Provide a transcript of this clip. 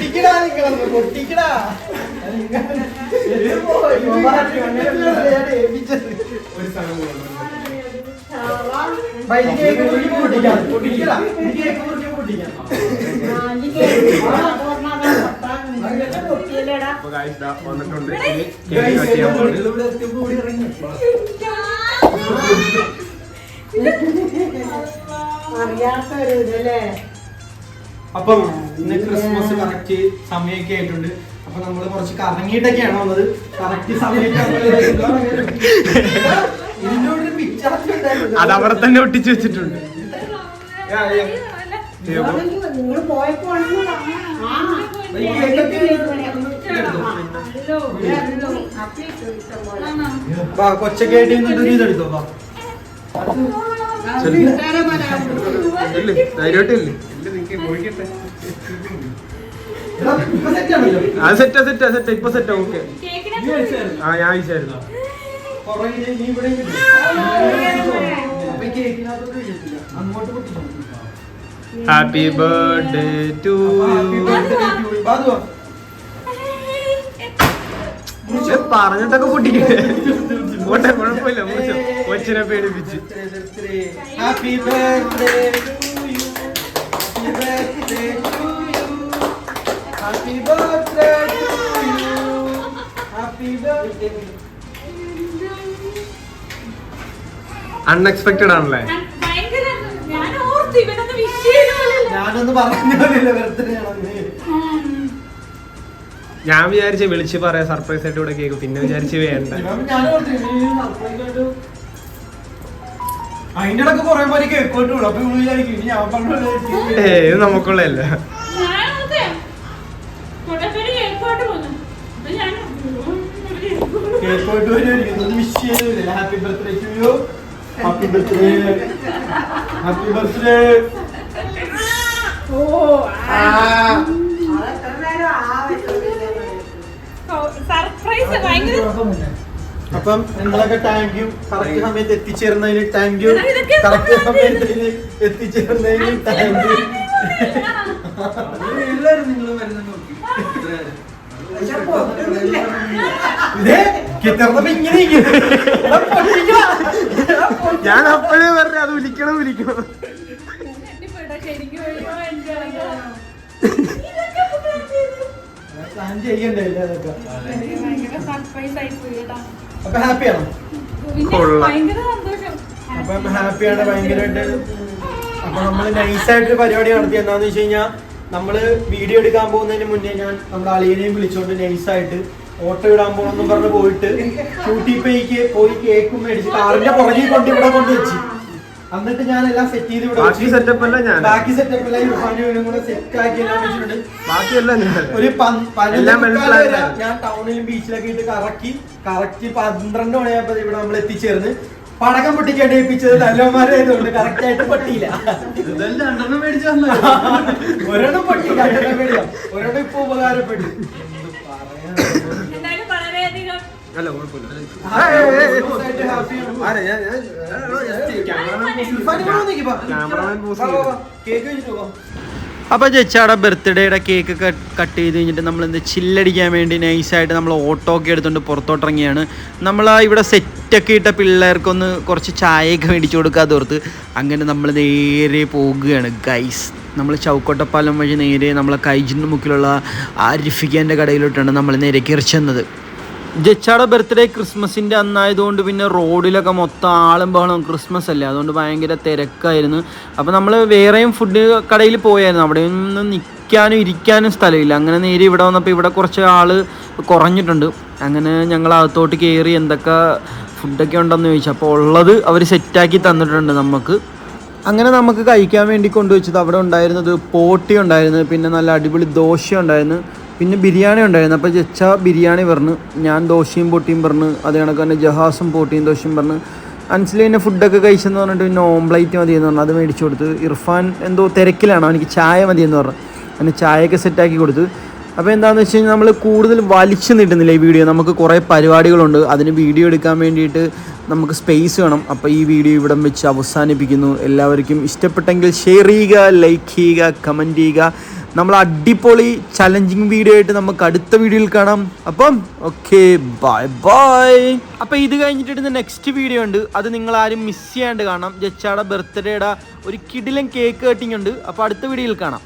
പൊട്ടിക്കടാ നിങ്ങളൊന്ന് പൊട്ടിക്കടാ. ഒരു സ്ഥലം വന്നിട്ടുണ്ട് അറിയാത്തൊരു ഇതല്ലേ? അപ്പം ഇന്ന് ക്രിസ്മസ് കറക്റ്റ് സമയമൊക്കെ ആയിട്ടുണ്ട്. അപ്പൊ നമ്മൾ കുറച്ച് കറങ്ങിയിട്ടൊക്കെയാണ് വന്നത്. കറക്റ്റ് സമയത്ത് അത് അവിടെ തന്നെ ഒട്ടിച്ചു വെച്ചിട്ടുണ്ട്. കൊച്ചൊക്കെ ആയിട്ട് നിന്നിട്ട് ഇതെടുത്തോ വാ. അത് സെറ്റാ സെറ്റാ സെറ്റാ ഇപ്പൊ സെറ്റാ ഓക്കെ. ആ ഞാൻ വിചാരിച്ചു. ഹാപ്പി ബർത്ത്ഡേ ടു അപ്പൊ happy birthday to you. വാ, അത് വാ. പറഞ്ഞിട്ടൊക്കെ പൊട്ടിക്കട്ടെ പോട്ടെ കുഴപ്പമില്ല കൊച്ചിനെ പേടിപ്പിച്ച്. ഹാപ്പി ബർത്ത്ഡേ അൺഎക്സ്പെക്ടഡ് ആണല്ലേ? ഞാൻ വിചാരിച്ച വിളിച്ച് പറയാ സർപ്രൈസ് ആയിട്ട് ഇവിടെ കേക്ക് പിന്നെ വിചാരിച്ച് വേണ്ട. അതിന്റെ ഇടയ്ക്ക് കുറെ പേര് കേക്ക് അപ്പൊ ഇവൾ വിചാരിക്കും ഇനി ഞാൻ പറഞ്ഞ ഏ ഇത് നമുക്കുള്ളതല്ല. കൊണ്ട് വരുമായിരിക്കും ഒന്ന് wish happy birthday to you happy birthday happy birthday oh surprise ഭയങ്കര അപ്പം നിങ്ങളൊക്കെ താങ്ക് യു കറക്റ്റ് സമയത്ത് എത്തിച്ചേർന്നതിന് താങ്ക് യു കറക്റ്റ് എന്താ സമയത്ത് എത്തിച്ചേർന്നതിന് താങ്ക് യു നിങ്ങൾ വരുന്ന നോക്കി. ഞാൻ അപ്പോഴേ പറഞ്ഞു അത് വിളിക്കണം വിളിക്കണം. പ്ലാൻ ചെയ്യണ്ടേ സർപ്രൈസ് ആയി പോയി കേട്ടോ. അപ്പൊ ഹാപ്പി ആണോ? കൊള്ളാം. ഭയങ്കര സന്തോഷം. അപ്പം ഹാപ്പിയാണ് ഭയങ്കരമായിട്ട്. അപ്പൊ നമ്മൾ നൈസായിട്ട് പരിപാടി നടത്തി. എന്താന്ന് വെച്ച് കഴിഞ്ഞാൽ നമ്മൾ വീഡിയോ എടുക്കാൻ പോകുന്നതിന് മുന്നേ ഞാൻ നമ്മുടെ അളിയനെയും വിളിച്ചോണ്ട് നൈസായിട്ട് ഓട്ടോ ഇടാൻ പോകണമെന്നും പറഞ്ഞ് പോയിട്ട് ഷൂട്ടി പേയ്ക്ക് പോയി കേക്കും മേടിച്ച് കാറിന്റെ പുറകിൽ കൊണ്ട് ഇവിടെ കൊണ്ട് വെച്ച്. എന്നിട്ട് ഞാൻ എല്ലാം സെറ്റ് ചെയ്ത് ഇവിടെ ബാക്കി സെറ്റപ്പ് അല്ല ഞാൻ. ബാക്കി സെറ്റപ്പ് എല്ലാം ഇർഫാനും ഇവനും കൂടെ സെറ്റ് ആക്കി എല്ലാം വെച്ചിട്ടുണ്ട്. ബാക്കിയല്ല ഞാൻ. ഒരു എല്ലാം. ഞാൻ ടൗണിലും ബീച്ചിലൊക്കെ ഇട്ട് കറക്കി കറക്റ്റ് പന്ത്രണ്ട് മണിയായപ്പോ ഇവിടെ നമ്മൾ എത്തിച്ചേർന്ന്. പടക്കം പൊട്ടിക്കേണ്ടി ഏൽപ്പിച്ചത് നല്ലമാരായതുകൊണ്ട് കറക്റ്റ് ആയിട്ട് പൊട്ടിയില്ല. ഒരെണ്ണം പൊട്ടി രണ്ടെണ്ണം മേടിക്കാം. ഒരെണ്ണം ഇപ്പൊ ഉപകാരപ്പെട്ടു. പോകാം അപ്പോൾ ജച്ചാടെ ബർത്ത്ഡേയുടെ കേക്ക് കട്ട് ചെയ്ത് കഴിഞ്ഞിട്ട് നമ്മൾ എന്ത് ചില്ലടിക്കാൻ വേണ്ടി നൈസായിട്ട് നമ്മൾ ഓട്ടോ ഒക്കെ എടുത്തുകൊണ്ട് പുറത്തോട്ടിറങ്ങിയാണ്. നമ്മൾ ആ ഇവിടെ സെറ്റൊക്കെ ഇട്ട പിള്ളേർക്കൊന്ന് കുറച്ച് ചായയൊക്കെ മേടിച്ചു കൊടുക്കാതെ ഓർത്ത് അങ്ങനെ നമ്മൾ നേരെ പോകുകയാണ്. ഗൈസ് നമ്മൾ ചൗക്കോട്ടപ്പാലം വഴി നേരെ നമ്മളെ കൈജിന്റെ മുക്കിലുള്ള ആരിഫിക്കാന്റെ കടയിലോട്ടാണ് നമ്മൾ നേരെ കയറിച്ചെന്നത് ജച്ചാടെ ബർത്ത്ഡേ ക്രിസ്മസിന്റെ അന്നായതുകൊണ്ട് പിന്നെ റോഡിലൊക്കെ മൊത്തം ആളും ബഹളം ക്രിസ്മസ് അല്ലേ? അതുകൊണ്ട് ഭയങ്കര തിരക്കായിരുന്നു. അപ്പോൾ നമ്മൾ വേറെയും ഫുഡ് കടയിൽ പോയായിരുന്നു. അവിടെ നിന്ന് നിൽക്കാനും ഇരിക്കാനും സ്ഥലമില്ല. അങ്ങനെ നേരെ ഇവിടെ വന്നപ്പോൾ ഇവിടെ കുറച്ച് ആൾ കുറഞ്ഞിട്ടുണ്ട്. അങ്ങനെ ഞങ്ങൾ അകത്തോട്ട് കയറി എന്തൊക്കെ ഫുഡൊക്കെ ഉണ്ടെന്ന് ചോദിച്ചു. അപ്പോൾ ഉള്ളത് അവർ സെറ്റാക്കി തന്നിട്ടുണ്ട് നമുക്ക്. അങ്ങനെ നമുക്ക് കഴിക്കാൻ വേണ്ടി കൊണ്ടുവച്ചത് അവിടെ ഉണ്ടായിരുന്നത് പോട്ടി ഉണ്ടായിരുന്നു. പിന്നെ നല്ല അടിപൊളി ദോശ ഉണ്ടായിരുന്നു. പിന്നെ ബിരിയാണി ഉണ്ടായിരുന്നു. അപ്പോൾ ജച്ച ബിരിയാണി പറഞ്ഞു ഞാൻ ദോശയും പൊട്ടിയും പറഞ്ഞു അത് കണക്ക് തന്നെ ജഹാസും പൊട്ടിയും ദോശയും പറഞ്ഞു അൻസിൽ പിന്നെ ഫുഡൊക്കെ കഴിച്ചെന്ന് പറഞ്ഞിട്ട് പിന്നെ ഓംപ്ലേറ്റ് മതി എന്ന് പറഞ്ഞു. അത് മേടിച്ചു കൊടുത്ത്. ഇർഫാൻ എന്തോ തിരക്കിലാണ്. എനിക്ക് ചായ മതി എന്ന് പറഞ്ഞു. അങ്ങനെ ചായയൊക്കെ സെറ്റാക്കി കൊടുത്തു. അപ്പോൾ എന്താണെന്ന് വെച്ച് കഴിഞ്ഞാൽ നമ്മൾ കൂടുതൽ വലിച്ചു നീട്ടുന്നില്ല ഈ വീഡിയോ നമുക്ക് കുറേ പരിപാടികളുണ്ട്. അതിന് വീഡിയോ എടുക്കാൻ വേണ്ടിയിട്ട് നമുക്ക് സ്പേസ് വേണം. അപ്പോൾ ഈ വീഡിയോ ഇവിടം വെച്ച് അവസാനിപ്പിക്കുന്നു. എല്ലാവർക്കും ഇഷ്ടപ്പെട്ടെങ്കിൽ ഷെയർ ചെയ്യുക ലൈക്ക് ചെയ്യുക കമന്റ് ചെയ്യുക. നമ്മൾ അടിപൊളി ചലഞ്ചിങ് വീഡിയോ ആയിട്ട് നമുക്ക് അടുത്ത വീഡിയോയിൽ കാണാം. അപ്പം ഓക്കെ ബൈ ബൈ അപ്പം ഇത് കഴിഞ്ഞിട്ട് നെക്സ്റ്റ് വീഡിയോ ഉണ്ട്. അത് നിങ്ങൾ ആരും മിസ് ചെയ്യാണ്ട് കാണാം. ജച്ചാടെ ബർത്ത്ഡേയുടെ ഒരു കിടിലൻ കേക്ക് കട്ടിങ് ഉണ്ട്. അപ്പോൾ അടുത്ത വീഡിയോയിൽ കാണാം.